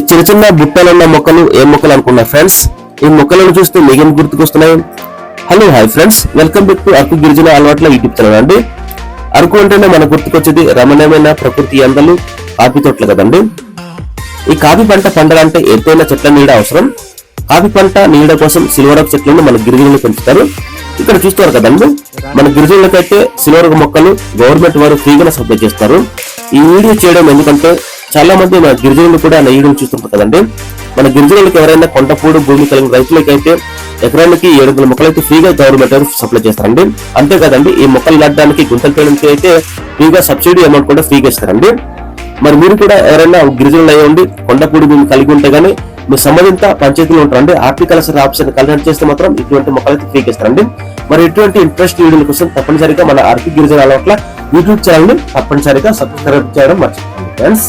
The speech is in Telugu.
ఈ చిన్న చిన్న బుట్టలున్న మొక్కలు ఏ మొక్కలు అనుకున్నా ఫ్రెండ్స్ ఈ మొక్కలను చూస్తే మీకేం గుర్తుకొస్తున్నాయి? Hello hi friends welcome back to Araku గిరిజన అలవాట్ల యూట్యూబ్ ఛానల్ అండి. అరకు అంటేనే మన గుర్తుకొచ్చేది రమణీయమైన ప్రకృతి అందలు కాఫీ తోటలు కదండి. ఈ కాఫీ పంట పండాలంటే ఎత్తైన చెట్ల నీడ అవసరం. కాఫీ పంట నీడ కోసం సిల్వరక్ చెట్లను మన గిరిజనులు పెంచుతారు. ఇక్కడ చూస్తారు కదండి మన గిరిజనులకైతే సిల్వరక్ మొక్కలు గవర్నమెంట్ వారు ఫ్రీగా సప్లై చేస్తారు. ఈ వీడియో చేయడం ఎందుకంటే చాలా మంది మన గిరిజనులు కూడా నెయ్యడం చూస్తుంటారు కదండి. మన గిరిజనులకు ఎవరైనా కొండపూడు భూమి కలిగిన రైతులకైతే ఎకరానికి ఏడు వందల మొక్కలైతే ఫ్రీగా గవర్నమెంట్ వారు సప్లై చేస్తారండి. అంతేకాదండి ఈ మొక్కలు నాటడానికి గుంతలు చేయడానికి అయితే ఫ్రీగా సబ్సిడీ అమౌంట్ కూడా ఫ్రీగా ఇస్తారండి. మరి మీరు కూడా ఎవరైనా గిరిజనులు అయ్యండి కొండపూడి భూమి కలిగి ఉంటే గానీ మీ సంబంధిత పంచాయతీలో ఉంటారండి. హార్టికల్చర్ ఆఫీసర్ కన్సల్ట్ చేస్తే మాత్రం ఇటువంటి మొక్కలైతే ఫ్రీగా ఫ్రీకి ఇస్తారండి. మరి ఇటువంటి ఇంట్రెస్ట్ వీడియోల కోసం తప్పనిసరిగా మన ఆర్పి గిరిజన పట్ల యూట్యూబ్ ఛానల్ని తప్పనిసరిగా సబ్స్క్రైబ్ చేయడం మర్చిపోండి ఫ్రెండ్స్.